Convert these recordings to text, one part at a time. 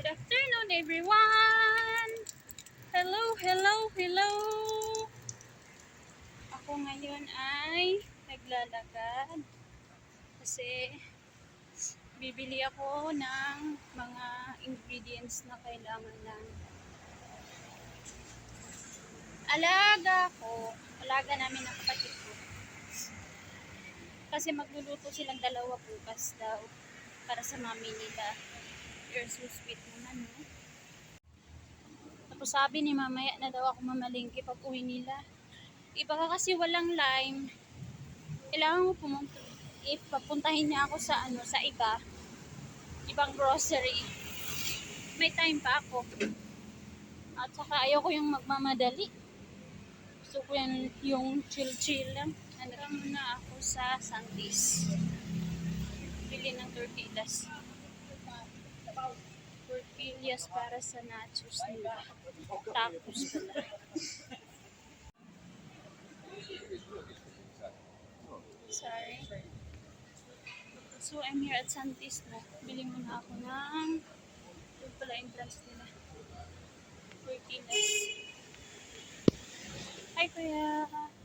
Good afternoon, everyone! Hello, hello, hello! Ako ngayon ay naglalakad kasi bibili ako ng mga ingredients na kailangan ng alaga ko. Alaga namin ng kapatid ko. Kasi magluluto silang dalawa bukas daw para sa mami nila. You're so sweet naman, no? Tapos sabi ni mamaya na daw ako mamalingki pag uwi nila. Iba ka kasi walang lime. Kailangan mo pumunta. If papuntahin niya ako sa ano, sa iba, ibang grocery, may time pa ako. At saka ayaw ko yung magmamadali. Gusto ko yan yung chill-chill lang. Nandang muna ako sa Santis. Bili ng tortillas. Tortillas para sa nachos nila. Tacos pala. Sorry. So, I'm here at Santis na. Bili muna ako ng yung pala entrance nila. Tortillas. Hi, kuya.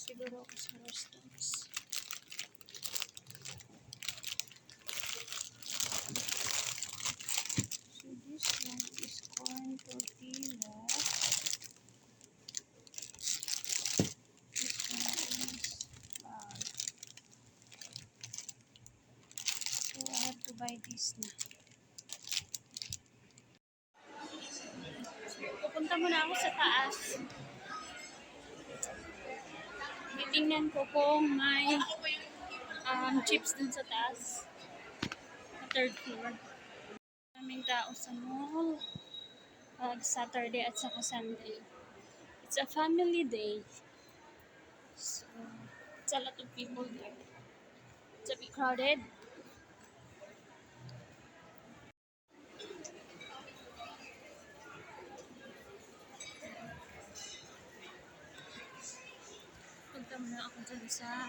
Siguro ako sa restaurants. So this one is corn tortilla. This one is flour. So I have to buy this na. Pupunta muna ako sa taas. Titingnan ko kung may um, chips dun sa taas. Sa third floor. Maraming tao sa mall. Pag Saturday at saka Sunday. It's a family day. So, it's a lot of people there. It's a bit crowded. Muna ako dyan sa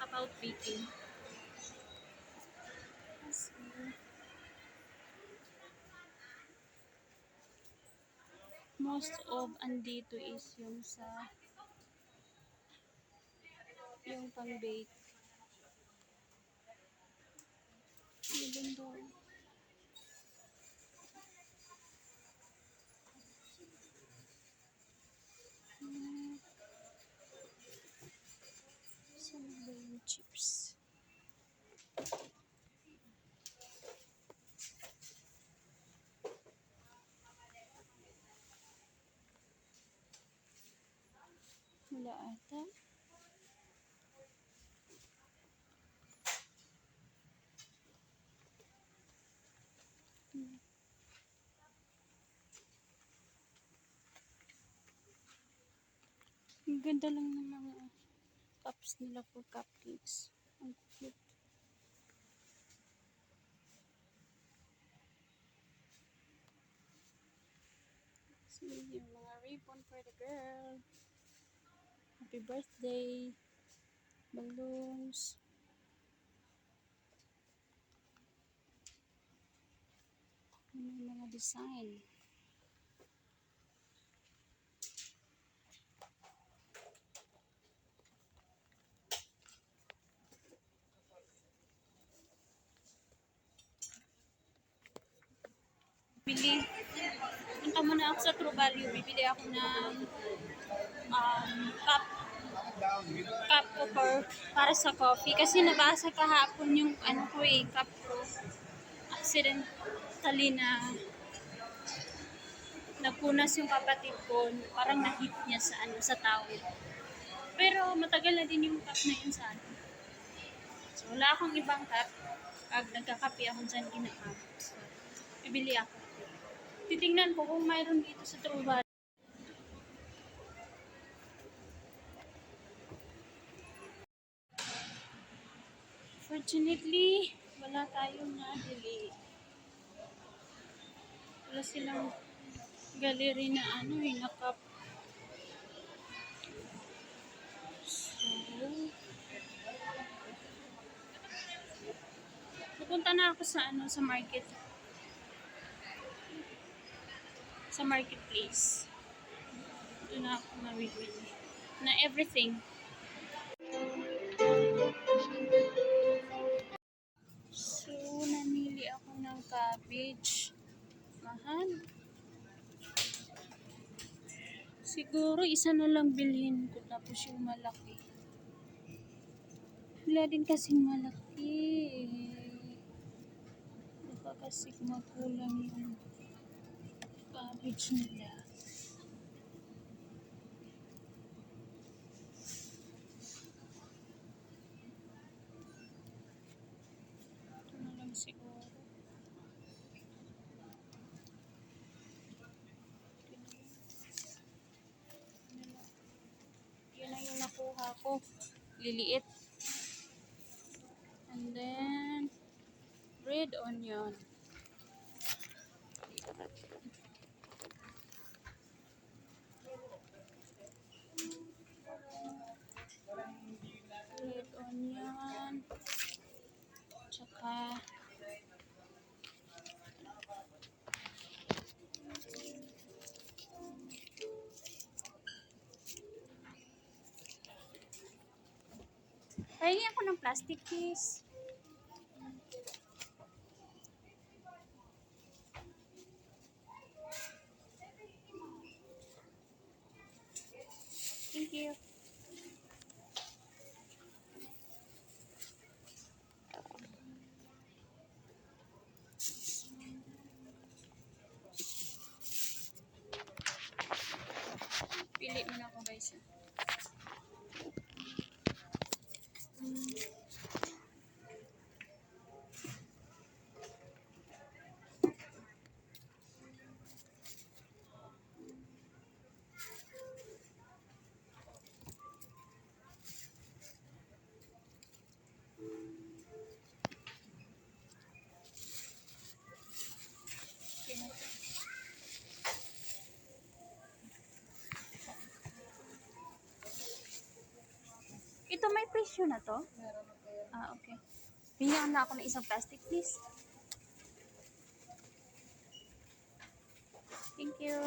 about baking. Most of andito is yung sa yung pang Wala ata. Ang ganda lang ng mga cups nila for cupcakes. Ang cute. See, yung mga ribbon for the girl. Happy birthday. Balloons. Ano yung mga design. bili. Punta muna ako sa True Value. Bibili ako ng um, cup cup ko for, para sa coffee. Kasi nabasa kahapon yung ano ko eh, cup ko. Accidentally na nagpunas yung kapatid ko. Parang na-hit niya sa ano sa towel. Pero matagal na din yung cup na yun sa ano. So wala akong ibang cup. Pag nagkakape ako dyan, ginakap. So, bibili ako. Titingnan ko kung mayroon dito sa True Value. For Unfortunately, wala tayong nabili. Wala silang gallery na ano eh, nakap. So, pupunta na ako sa ano, sa market. Sa marketplace. Doon na ako mamimili. Na everything. Siguro isa na lang bilhin ko tapos yung malaki. Wala din kasing malaki. Baka kasi makulang yung cabbage nila. Ito na lang siguro. Yan na yung nakuha ko. Liliit. And then, red onion. Red onion. Tsaka, Pahingi ako ng plastic, please. Thank you. Pili mo na ako guys. ah. Ito may presyo na to? Ah, okay. Bigyan na ako ng isang plastic, please. Thank you.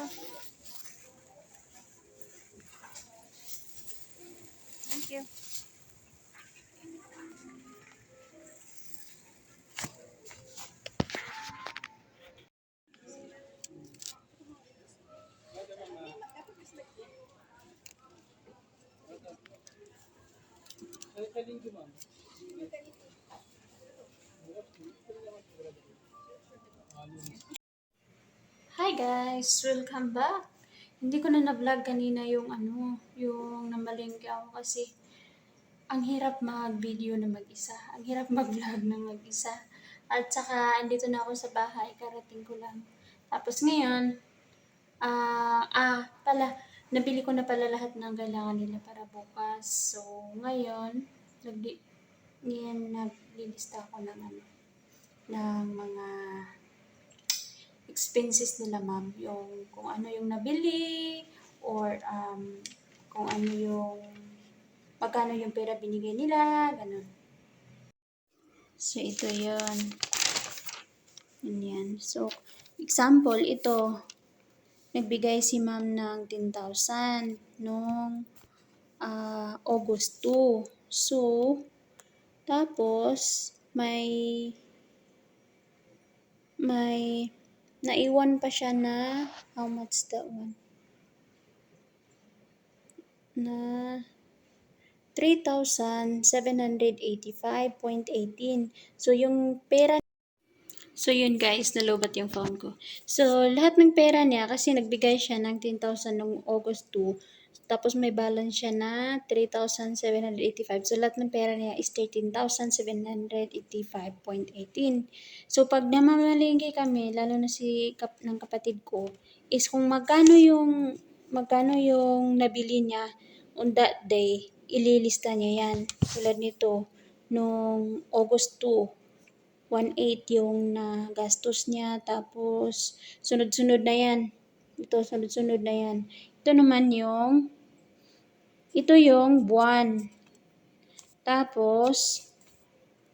Thank you. Hi guys! Welcome back! Hindi ko na na-vlog kanina yung ano, yung namalengke ako kasi ang hirap mag-video na mag-isa. Ang hirap mag-vlog na mag-isa. At saka, andito na ako sa bahay, karating ko lang. Tapos ngayon, ah, ah, pala, nabili ko na pala lahat ng kailangan nila para bukas. So, ngayon, nagdi, ngayon, naglilista ako ng ano, ng mga expenses nila ma'am. Yung kung ano yung nabili or um, kung ano yung magkano yung pera binigay nila ganun. So ito yun. Yan. So example ito. Nagbigay si ma'am ng 10,000 nung ah, August 2 so tapos may may naiwan pa siya na how much that one? Na 3,785.18. So, yung pera So, yun guys, nalobat yung phone ko. So, lahat ng pera niya, kasi nagbigay siya ng 10,000 noong August 2, tapos may balance siya na 3,785. So, lahat ng pera niya is 13,785.18. So, pag namamalingki kami, lalo na si kap ng kapatid ko, is kung magkano yung magkano yung nabili niya on that day, ililista niya yan. Tulad nito, nung August 2. 1.8 yung nagastos niya. Tapos, sunod-sunod na yan. Ito, sunod-sunod na yan. Ito naman yung, ito yung buwan. Tapos,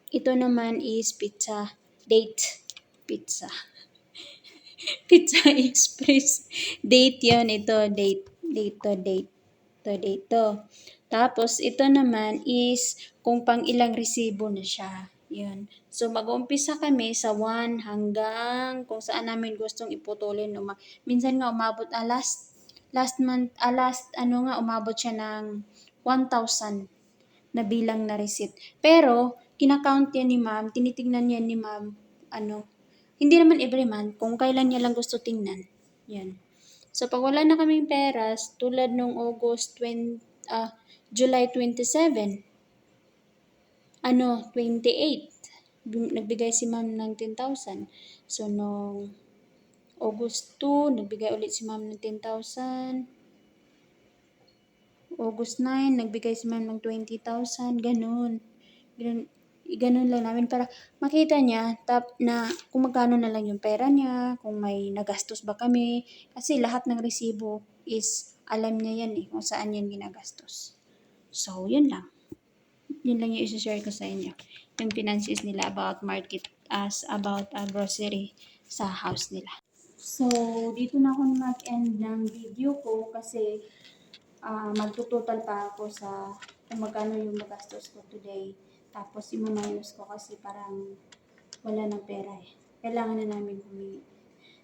ito naman is pizza. Date. Pizza. pizza Express. Date yon Ito, date. Date to, date. Tapos, ito naman is kung pang ilang resibo na siya. Yun. So, mag-uumpisa kami sa 1 hanggang kung saan namin gustong iputulin. Minsan nga umabot, ah, last, month, ah, last, ano nga, umabot siya ng 1,000 na bilang na receipt. Pero, kinakount yan ni ma'am, tinitingnan yan ni ma'am, ano, hindi naman every month, kung kailan niya lang gusto tingnan. Yan. So, pag wala na kaming peras, tulad nung August 20, ah, July 27, ano, 28, bim- nagbigay si ma'am ng 10,000. So, nung August 2, nagbigay ulit si ma'am ng 10,000. August 9, nagbigay si ma'am ng 20,000. Ganun. Ganun, ganun lang namin para makita niya tap, na kung magkano na lang yung pera niya, kung may nagastos ba kami. Kasi lahat ng resibo is alam niya yan eh, kung saan yan ginagastos. So, yun lang. Yun lang yung isi-share ko sa inyo. Yung finances nila about market as about a grocery sa house nila. So, dito na ako mag-end ng video ko kasi ah magtutotal pa ako sa kung magkano yung magastos ko today. Tapos, imaminus ko kasi parang wala ng pera eh. Kailangan na namin humingi.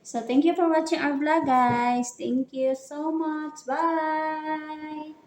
So, thank you for watching our vlog, guys. Thank you so much. Bye!